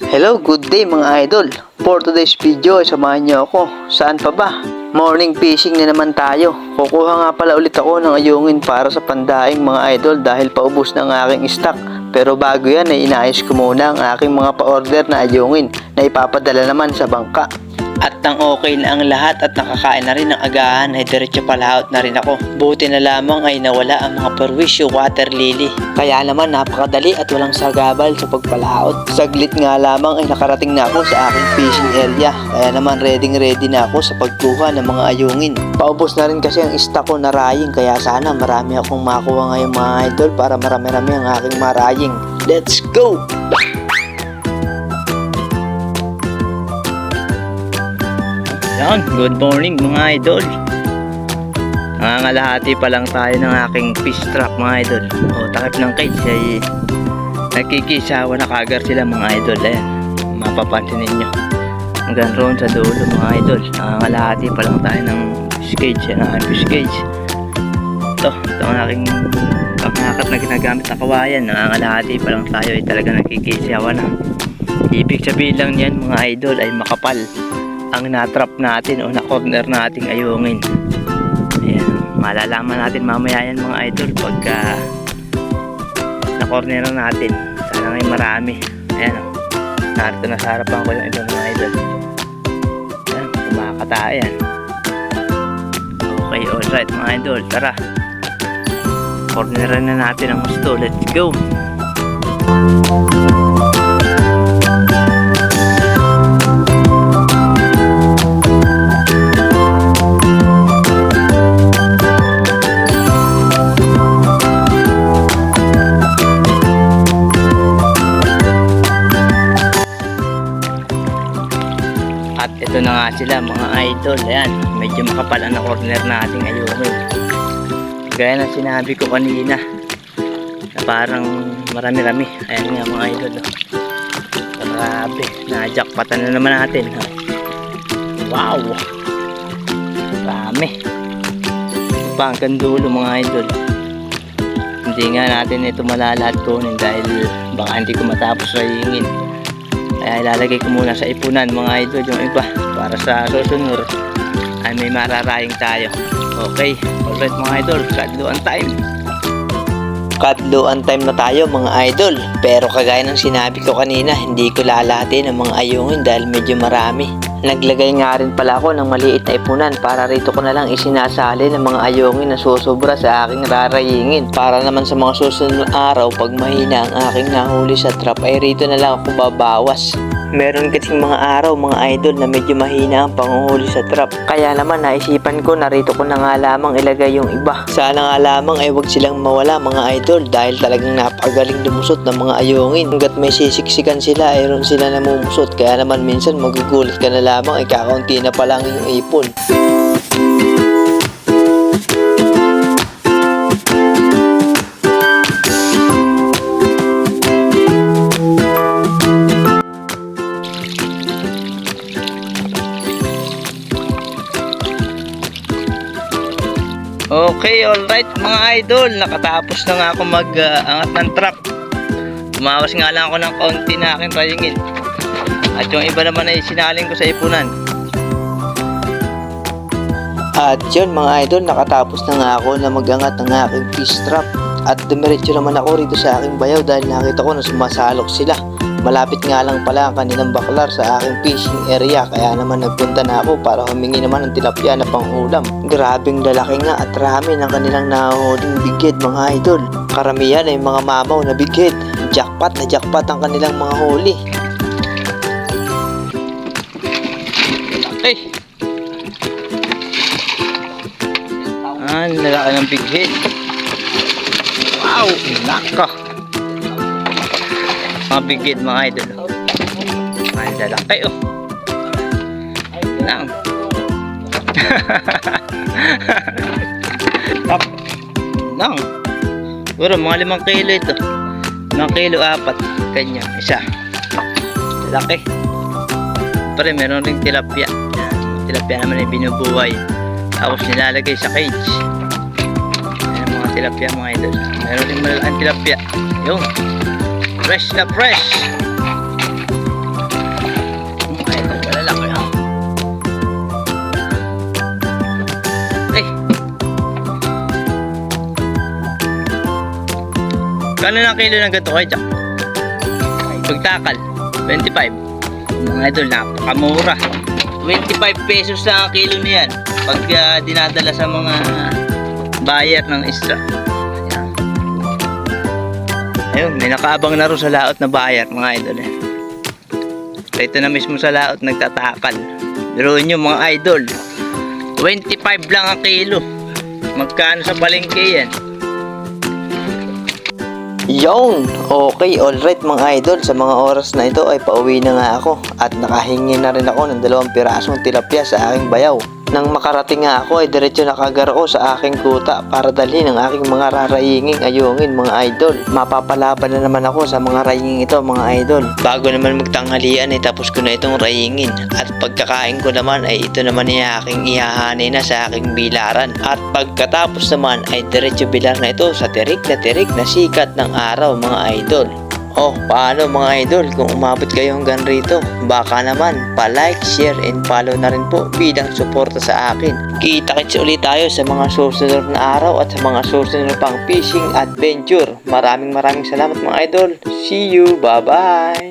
Hello, good day mga idol. For today's video, samahan niyo ako. Saan pa ba? Morning fishing na naman tayo. Kukuha nga pala ulit ako ng ayungin para sa pandaing mga idol dahil paubos na ang aking stock. Pero bago yan ay inaayos ko muna ang aking mga pa-order na ayungin na ipapadala naman sa bangka. At nang okay na ang lahat at nakakain na rin ng agahan ay diretso palaot na rin ako. Buti na lamang ay nawala ang mga perwisyo water lily. Kaya naman napakadali at walang sagabal sa pagpalaot. Saglit nga lamang ay nakarating na ako sa aking fishing area. Kaya naman ready ready na ako sa pagkuha ng mga ayungin. Paubos na rin kasi ang stock ko na raying kaya sana marami akong makuha ngayong mga idol para marami-rami ang aking maraying. Let's go! Yan, good morning mga idol. Nangangalahati pa lang tayo ng aking fish trap mga idol. O takip ng cage ay nakikisawa na kagar sila mga idol. Ayan, mapapansin ninyo. Hanggang roon sa dulo mga idol. Nangangalahati pa lang tayo ng fish cage. Yan ang fish cage. Ito, ito ang aking panghakat na ginagamit na kawayan. Nangangalahati pa lang tayo ay talaga nakikisawa na. Ibig sabihin lang yan mga idol ay makapal ang natrap natin o na-corner nating ayungin. Ayan, malalaman natin mamaya yan mga idol pagka na-corner natin. Sana ngay marami. Ayan, o. narito na sa harapan ko yung iba mga idol. Ayan, kumakata yan. Okay, alright mga idol, tara. Corneran na natin ang gusto. Let's go! At ito na nga sila mga idol. Ayan, medyo makapal ang corner nating ayungin. Gaya ng sinabi ko kanina na parang marami-rami. Ayan nga mga idol. Oh. Grabe, na-jackpotan na naman natin. Wow! Ito pa hanggang mga idol. Hindi nga natin ito malalahat kunin dahil baka hindi ko matapos rayingin. Kaya ilalagay ko muna sa ipunan mga idol yung iba para sa susunod ay may mararaying tayo. Okay, alright mga idol, kadluan time. Kadluan time na tayo mga idol. Pero kagaya ng sinabi ko kanina, hindi ko lalahatin ang mga ayungin dahil medyo marami. Naglagay nga rin pala ako ng maliit na ipunan para rito ko na lang isinasali ng mga ayungin na susobra sa aking rarayingin. Para naman sa mga susunod na araw pag mahina ang aking nahuli sa trap ay rito na lang ako babawas. Meron kasing mga araw mga idol na medyo mahina ang panguhuli sa trap. Kaya naman naisipan ko narito ko na nga lamang ilagay yung iba. Sana nga lamang ay wag silang mawala mga idol dahil talagang napakagaling lumusot ng mga ayungin. Hanggat may sisiksikan sila ay ron sila namumusot. Kaya naman minsan magugulat ka na lamang ay kakaunti na pa lang yung ipon. Okay, alright mga idol. Nakatapos na nga ako mag-angat ng truck. Umawas nga lang ako ng kaunti na aking rayingin. At yung iba naman ay sinaling ko sa ipunan. At yun mga idol, nakatapos na nga ako na mag-angat ng aking fish trap. At dumiretso naman ako rito sa aking bayaw dahil nakita ko na sumasalok sila. Malapit nga lang pala ang kanilang baklar sa aking fishing area kaya naman nagpunta na ako para humingi naman ng tilapia na pangulam. Grabing lalaki nga at rami ng kanilang nahuhuling bigid mga idol. Karamihan ay mga mamaw na bigid. Jackpot na jackpot ang kanilang mga huli. Ay! Ah, lalaki ng big head. Wow! Naka! Mga big head mga idol. Ay, lalaki oh. Lang. Tap. Lang. Siguro mga limang kilo ito. Limang kilo apat. Kanya. Isa. Lalaki. Pare, meron ring tilapia. Tilapia naman ay binubuhay. Tapos nilalagay sa cage. Ayan mga tilapia mga idol. Meron ring malalaking tilapia. Yung. Fresh na fresh. Ay, nagkalalaki ha. Ay. Kano na kilo ng gato kay Jack? Pagtakal, 25. Mga idol, napakamura. 25 pesos na kilo na yan pag uh, dinadala sa mga buyer ng isda. Ayun, may nakaabang na rin sa laot na buyer, mga idol. Eh. Ito na mismo sa laot, nagtatakal. Biruin nyo mga idol. 25 lang ang kilo. Magkano sa palengke yan? Yon! Okay, alright mga idol. Sa mga oras na ito ay pauwi na nga ako. At nakahingi na rin ako ng dalawang pirasong tilapia sa aking bayaw. Nang makarating nga ako ay diretso nakagar ako sa aking kuta para dalhin ang aking mga rarayinging ayungin mga idol. Mapapalaban na naman ako sa mga rayingin ito mga idol. Bago naman magtanghalian ay tapos ko na itong rayingin. At pagkakain ko naman ay ito naman ay aking ihahani na sa aking bilaran. At pagkatapos naman ay diretso bilar na ito sa tirik na tirik na sikat ng araw mga idol. Oh, paano mga idol kung umabot kayo hanggang rito? Baka naman, pa-like, share, and follow na rin po bilang suporta sa akin. Kita-kits ulit tayo sa mga susunod na araw at sa mga susunod pang fishing adventure. Maraming maraming salamat mga idol. See you, bye-bye!